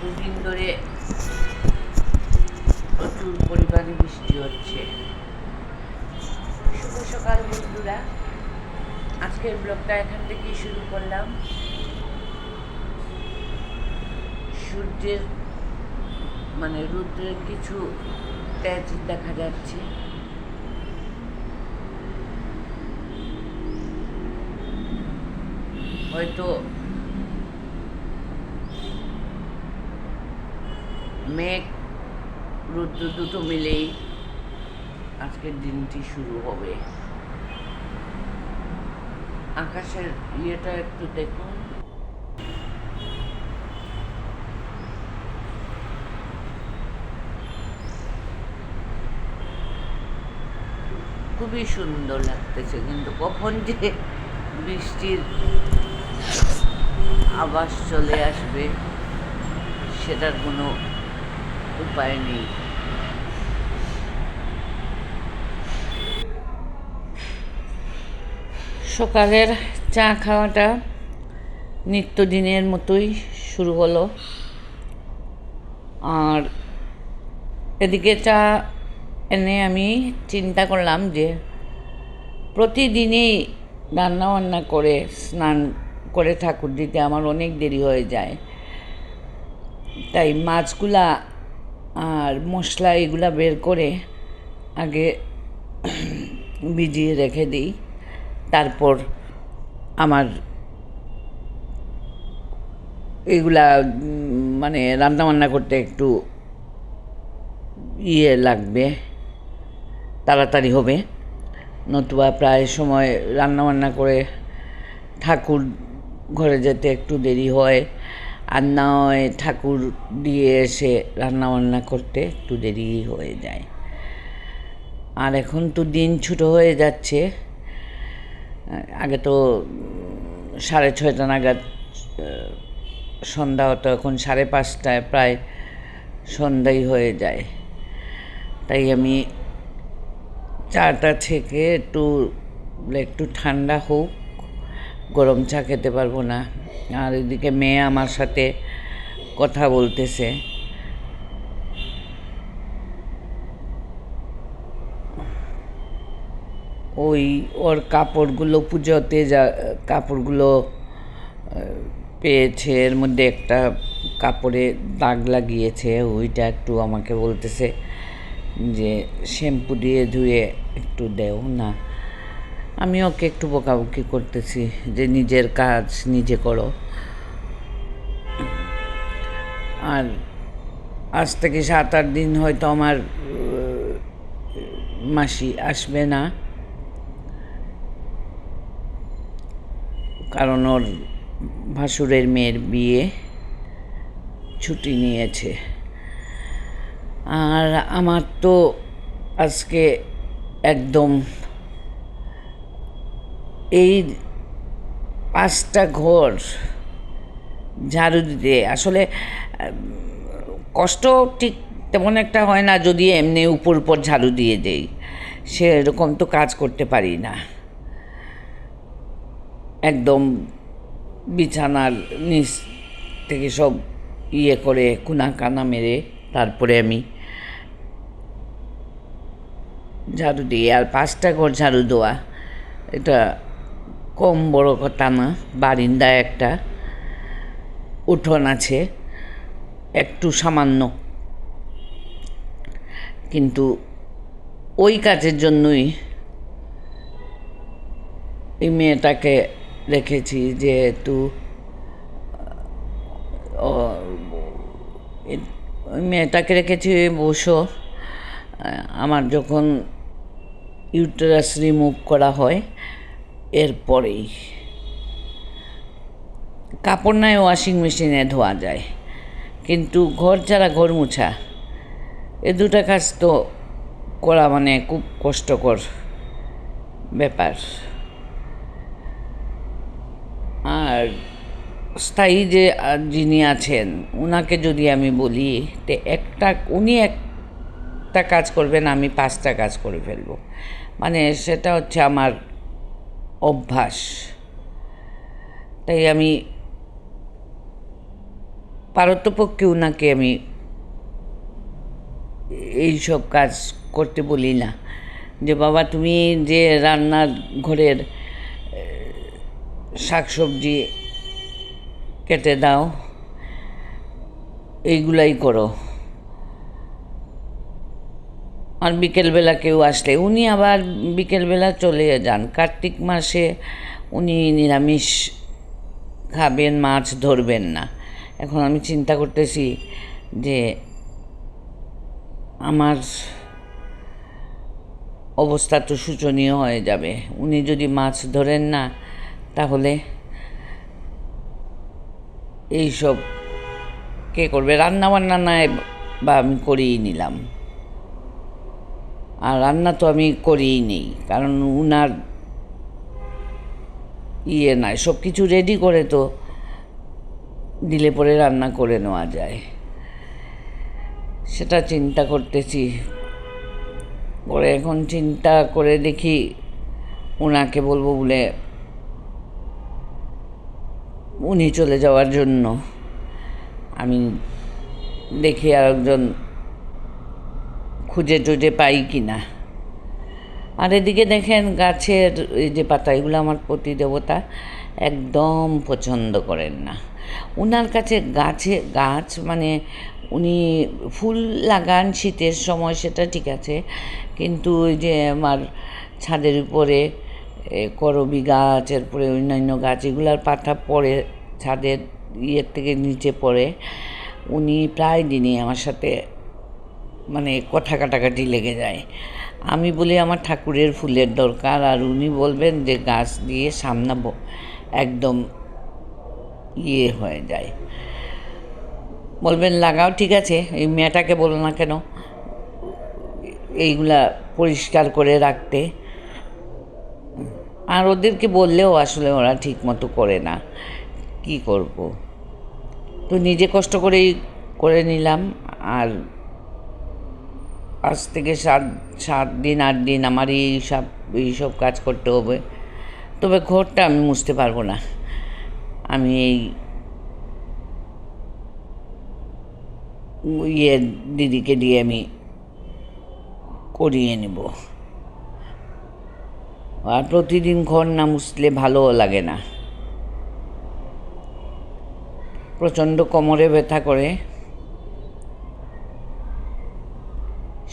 দুদিন ধরে প্রচুর পরিমাণে বৃষ্টি হচ্ছে। শুভ সকাল বন্ধুরা। আজকের ব্লগটা এখান থেকেই শুরু করলাম। সূর্যের মানে রুদ্রের কিছু তেজ দেখা যাচ্ছে। হয়তো মেঘ, রুদ্র দুটো মিলেই আজকের দিনটি শুরু হবে। আকাশের ইয়েটা একটু দেখুন। খুবই সুন্দর লাগতেছে, কিন্তু কখন যে বৃষ্টির আবাস চলে আসবে, সেটার কোনো উপায় নেই। সকালের চা খাওয়াটা নিত্যদিনের মতোই শুরু হলো। আর এদিকে চা এনে আমি চিন্তা করলাম যে প্রতিদিনই রান্না বান্না করে, স্নান করে ঠাকুর দিতে আমার অনেক দেরি হয়ে যায়। তাই মাছগুলা আর মশলা এগুলা বের করে আগে ভিজিয়ে রেখে দিই। তারপর আমার এগুলা মানে রান্না বান্না করতে একটু ইয়ে লাগবে, তাড়াতাড়ি হবে। নতুবা প্রায় সময় রান্না বান্না করে ঠাকুর ঘরে যেতে একটু দেরি হয়। আর না হয় ঠাকুর দিয়ে এসে রান্না বান্না করতে একটু দেরি হয়ে যায়। আর এখন তো দিন ছোটো হয়ে যাচ্ছে। আগে তো সাড়ে ছয়টা নাগাদ সন্ধ্যা হতো, এখন সাড়ে পাঁচটায় প্রায় সন্ধ্যাই হয়ে যায়। তাই আমি চাটা থেকে একটু একটু ঠান্ডা হোক গরম চা খেতে পারব না। আর এদিকে মেয়ে আমার সাথে কথা বলতেছে। ওই ওর কাপড়গুলো পুজোতে যা, কাপড়গুলো পেয়েছে। এর মধ্যে একটা কাপড়ে দাগ লাগিয়েছে। ওইটা একটু আমাকে বলতেছে যে, শ্যাম্পু দিয়ে ধুয়ে একটু দেও না। আমি ওকে একটু বকাবকি করতেছি যে নিজের কাজ নিজে করো। আর আজ থেকে সাত আট দিন হয়তো আমার মাসি আসবে না। কারণ ওর ভাসুরের মেয়ের বিয়ে ছুটি নিয়েছে। আর আমার তো আজকে একদম এই পাঁচটা ঘর ঝাড়ু দিতে। আসলে, কষ্ট ঠিক তেমন একটা হয় না যদি এমনি উপর উপর ঝাড়ু দিয়ে দেই। সেরকম তো কাজ করতে পারি না। একদম বিছানার নিচ থেকে সব ইয়ে করে কুনা কানা মেরে তারপরে আমি ঝাড়ু দিই। আর পাঁচটা ঘর ঝাড়ু দেওয়া, এটা কম বড় কথা না বারিন্দায় একটা উঠোন আছে একটু সামান্য। কিন্তু ওই কাজের জন্যই এই মেয়েটাকে রেখেছি ও, ওই মেয়েটাকে রেখেছি বসো আমার যখন ইউটেরাস রিমুভ করা হয় এরপরেই কাপড় নয় ওয়াশিং মেশিনে ধোয়া যায়, কিন্তু ঘর ছাড়া ঘর মুছা, এ দুটা কাজ তো করা মানে খুব কষ্টকর ব্যাপার। আর স্থায়ী যে যিনি আছেন ওনাকে যদি আমি বলি, তে একটা উনি একটা কাজ করবেন, আমি পাঁচটা কাজ করে ফেলব। মানে সেটা হচ্ছে আমার অভ্যাস। তাই আমি পারতপক্ষে ওনাকে আমি এইসব কাজ করতে বলি না। যে বাবা, তুমি যে রান্নার ঘরের শাক সবজি কেটে দাও, এইগুলাই করো। আর বিকেলবেলা কেউ আসলে। উনি আবার বিকেলবেলা চলে যান। কার্তিক মাসে উনি নিরামিষ খাবেন, মাছ ধরবেন না। এখন আমি চিন্তা করতেছি যে আমার অবস্থা তো শোচনীয় হয়ে যাবে। উনি যদি মাছ ধরেন না, তাহলে এইসব কে করবে? রান্না বান্না নয় বা আমি করেই নিলাম। আর রান্না তো আমি করিই নেই, কারণ উনার ইয়ে নাই, সব কিছু রেডি করে তো দিলে পরে রান্না করে নেওয়া যায়। সেটা চিন্তা করতেছি। পরে এখন চিন্তা করে দেখি ওনাকে বলব বলে উনি চলে যাওয়ার জন্য। আমি দেখি আরেকজন খুঁজে টুজে পাই কি না আর এদিকে দেখেন গাছের এই যে পাতা, এগুলো আমার প্রতি দেবতা একদম পছন্দ করেন না। ওনার কাছে গাছে, গাছ মানে উনি ফুল লাগান শীতের সময়, সেটা ঠিক আছে। কিন্তু ওই যে আমার ছাদের উপরে করবি গাছ এরপরে অন্যান্য গাছ, এগুলার পাতা পড়ে, ছাদের ইয়ের থেকে নিচে পড়ে। উনি প্রায় দিনই আমার সাথে মানে কথা কাটাকাটি লেগে যায়। আমি বলি, আমার ঠাকুরের ফুলের দরকার। আর উনি বলবেন যে, গাছ দিয়ে সামনাবো একদম ইয়ে হয়ে যায়। বলবেন, লাগাও, ঠিক আছে। এই মেয়েটাকে বলো না কেন, এইগুলা পরিষ্কার করে রাখতে। আর ওদেরকে বললেও আসলে ওরা ঠিক মতো করে না। কি করব? তো নিজে কষ্ট করেই করে নিলাম। আর আজ থেকে সাত সাত দিন, আট দিন আমার এই সব এইসব কাজ করতে হবে। তবে ঘরটা আমি মুছতে পারব না। আমি এই ইয়ে দিদিকে দিয়ে আমি করিয়ে নেব। আর প্রতিদিন ঘর না মুছলে ভালোও লাগে না। প্রচণ্ড কোমরে ব্যথা করে।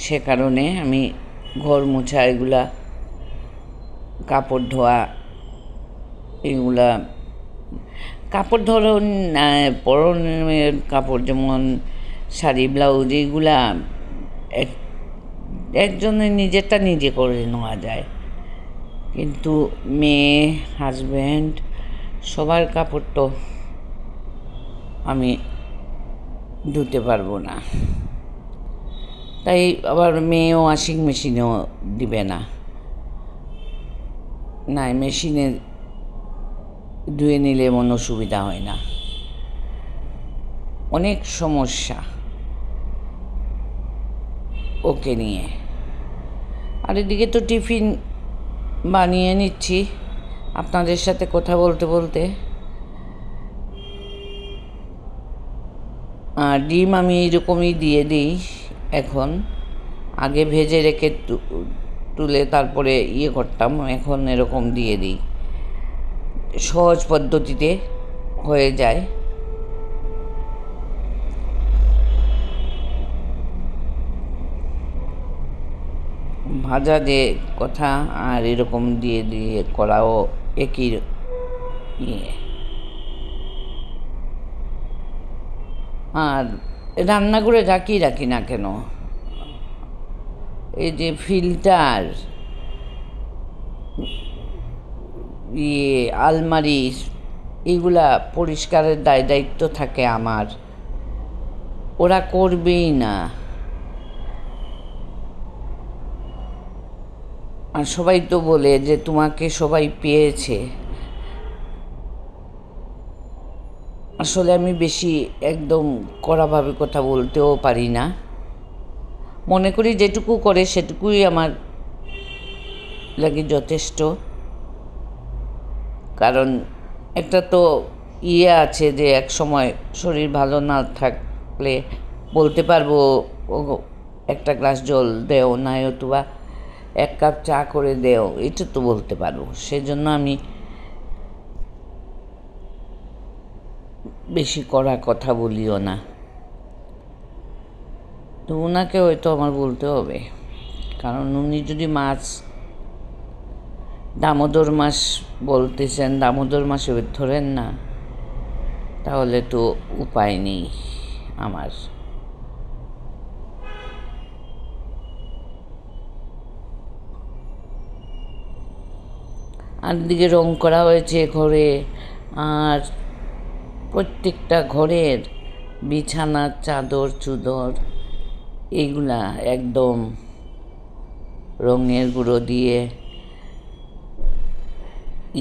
সে কারণে আমি ঘর মোছা, এগুলা, কাপড় ধোয়া, এগুলা, কাপড় ধরুন পরনের কাপড় যেমন শাড়ি, ব্লাউজ এইগুলা এক একজনের নিজেরটা নিজে করে নেওয়া যায়। কিন্তু মেয়ে হাজব্যান্ড সবার কাপড় তো আমি ধুতে পারব না। তাই আবার মেয়েও ওয়াশিং মেশিনেও দিবে না। না মেশিনে ধুয়ে নিলে মনে সুবিধা হয় না। অনেক সমস্যা ওকে নিয়ে। আর এদিকে তো টিফিন বানিয়ে নিচ্ছি, আপনাদের সাথে কথা বলতে বলতে। আর ডিম আমি এরকমই দিয়ে দিই। এখন আগে ভেজে রেখে তুলে তারপরে ইয়ে করতাম, এখন এরকম দিয়ে দিই। সহজ পদ্ধতিতে হয়ে যায়। ভাজা যে কথা, আর এরকম দিয়ে দিয়ে করাও একই ইয়ে। আর রান্না করে রাখি রাখি না কেন? এই যে ফিল্টার ইয়ে আলমারি, এগুলা পরিষ্কারের দায়, দায়িত্ব থাকে আমার। ওরা করবেই না। আর সবাই তো বলে যে তোমাকে সবাই পেয়েছে। আসলে আমি বেশি একদম কড়াভাবে কথা বলতেও পারি না। মনে করি যেটুকু করে সেটুকুই আমার লাগে যথেষ্ট। কারণ একটা তো ইয়ে আছে যে এক সময় শরীর ভালো না থাকলে বলতে পারব একটা গ্লাস জল দেও, নাই অথবা এক কাপ চা করে দেও, এটা তো বলতে পারব। সেজন্য আমি বেশি কড়া কথা বলিও না। তো ওনাকে হয়তো আমার বলতে হবে। কারণ উনি যদি মাছ, দামোদর মাস বলতেছেন, দামোদর মাসে ধরেন না, তাহলে তো উপায় নেই আমার। আর দিকে রং করা হয়েছে ঘরে, আর প্রত্যেকটা ঘরের বিছানার চাদর, চুদর এইগুলা একদম রঙের গুঁড়ো দিয়ে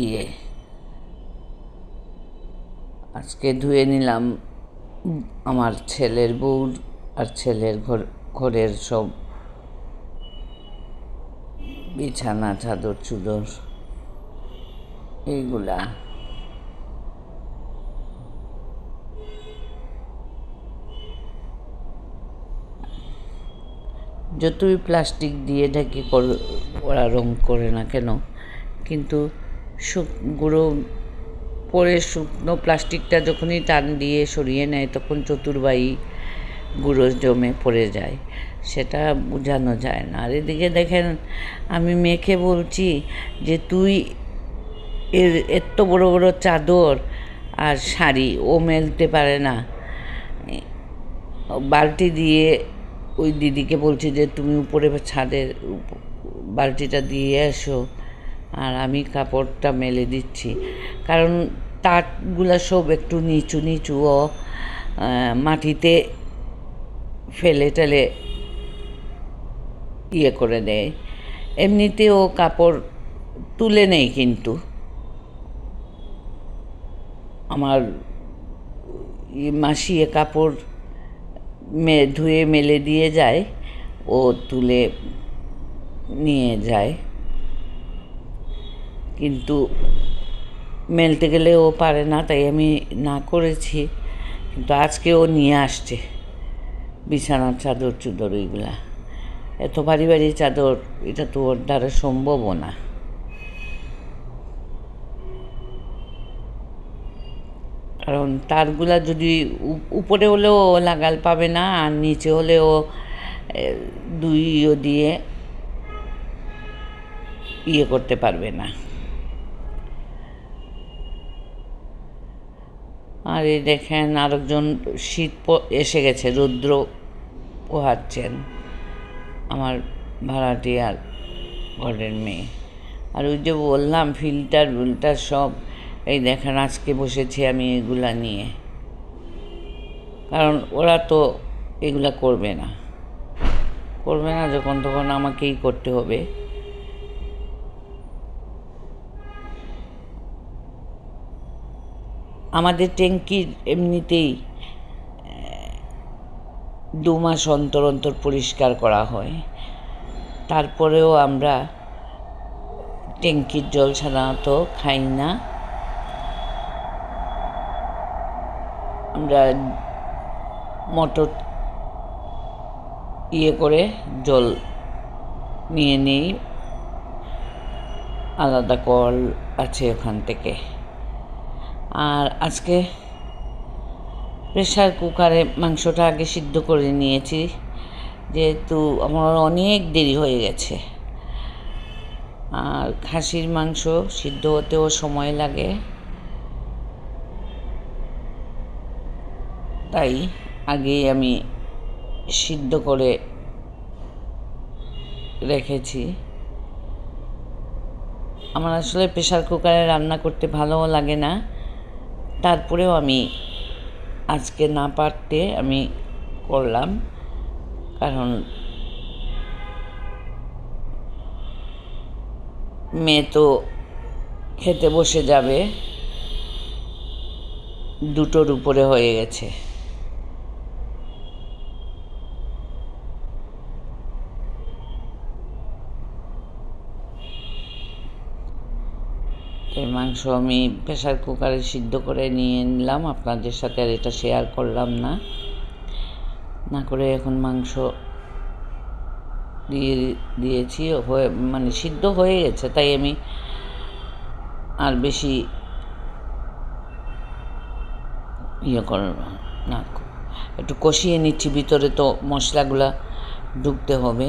ইয়ে। আজকে ধুয়ে নিলাম আমার ছেলের বউর আর ছেলের ঘর, ঘরের সব বিছানা, চাদর, চুদর, এইগুলা। যতই প্লাস্টিক দিয়ে ঢাকি ওরা রং করে না কেন, কিন্তু গুঁড়ো পরে শুকনো প্লাস্টিকটা যখনই টান দিয়ে সরিয়ে নেয়, তখন চতুর্বাই গুঁড়ো জমে পড়ে যায়। সেটা বোঝানো যায় না। আর এদিকে দেখেন, আমি মেখে বলছি যে তুই এর এত বড় বড় চাদর আর শাড়ি ও মেলতে পারে না। বালতি দিয়ে ওই দিদিকে বলছি যে, তুমি উপরে ছাদের বালতিটা দিয়ে এসো আর আমি কাপড়টা মেলে দিচ্ছি। কারণ তাকগুলা সব একটু নিচু নিচু, ও মাটিতে ফেলে টেলে ইয়ে করে দেয়। এমনিতেও কাপড় তুলে নেই কিন্তু। আমার মাসিয়ে কাপড় ধুয়ে মেলে দিয়ে যায়, ও তুলে নিয়ে যায়। কিন্তু মেলতে গেলে ও পারে না, তাই আমি না করেছি। কিন্তু আজকে ও নিয়ে আসছে বিছানার চাদর চুদর ওইগুলা। এত ভারী ভারী চাদর, এটা তো ওর দ্বারা সম্ভবও না। কারণ তারগুলা যদি উপ- উপরে হলেও লাগাল পাবে না, আর নিচে হলেও দুইও দিয়ে ইয়ে করতে পারবে না। আর এই দেখেন আরেকজন শীত এসে গেছে, রৌদ্র পোহাচ্ছেন আমার ভাড়াটিয়ার ঘরের মেয়ে। আর ওই যে বললাম ফিল্টার উল্টার সব এই দেখেন, আজকে বসেছি আমি এগুলা নিয়ে। কারণ ওরা তো এগুলা করবে না। করবে না যখন তখন আমাকেই করতে হবে। আমাদের ট্যাঙ্কির এমনিতেই দু মাস অন্তর অন্তর পরিষ্কার করা হয়। তারপরেও আমরা ট্যাঙ্কির জল সাধারণত খাই না। আমরা মোটর ইয়ে করে জল নিয়ে নিই। আলাদা কল আছে ওখান থেকে। আর আজকে প্রেশার কুকারে মাংসটা আগে সিদ্ধ করে নিয়েছি, যেহেতু আমার অনেক দেরি হয়ে গেছে। আর খাসির মাংস সিদ্ধ হতেও সময় লাগে। তাই আগেই আমি সিদ্ধ করে রেখেছি। আমার আসলে প্রেশার কুকারে রান্না করতে ভালোও লাগে না। তারপরেও আমি আজকে না পারতে আমি করলাম। কারণ মেয়ে তো খেতে বসে যাবে। দুটোর উপরে হয়ে গেছে। এই মাংস আমি প্রেশার কুকারে সিদ্ধ করে নিয়ে নিলাম। আপনাদের সাথে আর এটা শেয়ার করলাম না। না করে এখন মাংস দিয়ে দিয়েছি। হয়ে মানে সিদ্ধ হয়ে গেছে, তাই আমি আর বেশি ইয়ে করব না। একটু কষিয়ে নিচ্ছি, ভিতরে তো মশলাগুলা ঢুকতে হবে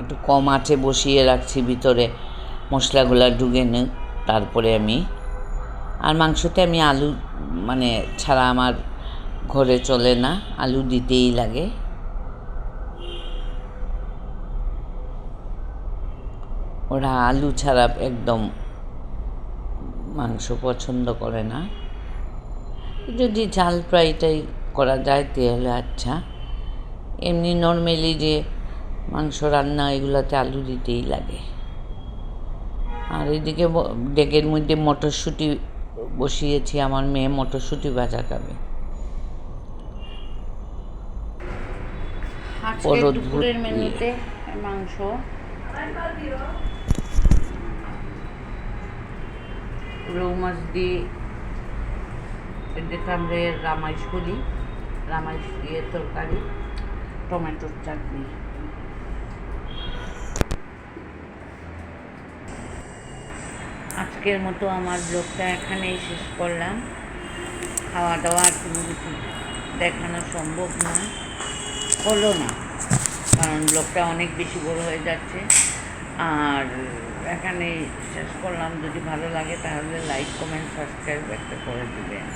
একটু কম আঁচে বসিয়ে রাখছি ভিতরে। মশলাগুলো ঢুকে নিক তারপরে আমি, আর মাংসতে আমি আলু মানে ছাড়া আমার ঘরে চলে না, আলু দিতেই লাগে। ওরা আলু ছাড়া একদম মাংস পছন্দ করে না। যদি ঝাল ফ্রাইটাই করা যায়, তাহলে আচ্ছা। এমনি নর্মালি যে মাংস রান্না এগুলোতে আলু দিতেই লাগে। আর এদিকে ডেকের মধ্যে মটরশুঁটি বসিয়েছি আমার মেয়ে মটরশুঁটি ভাজা খাবে। আজকে দুপুরের মেনুতে মাংস। রৌ মাছ দিয়ে যেটা আমরা রামাইশ বলি রামাইশ দিয়ে তরকারি টমেটোর চাটনি। আজকের মতো আমার ব্লগটা এখানেই শেষ করলাম। খাওয়া দাওয়া দেখানো সম্ভব নয়। হলো না, কারণ ব্লগটা অনেক বেশি বড় হয়ে যাচ্ছে। আর এখানে শেষ করলাম। যদি ভালো লাগে তাহলে লাইক কমেন্ট সাবস্ক্রাইব একটা করে দিবেন।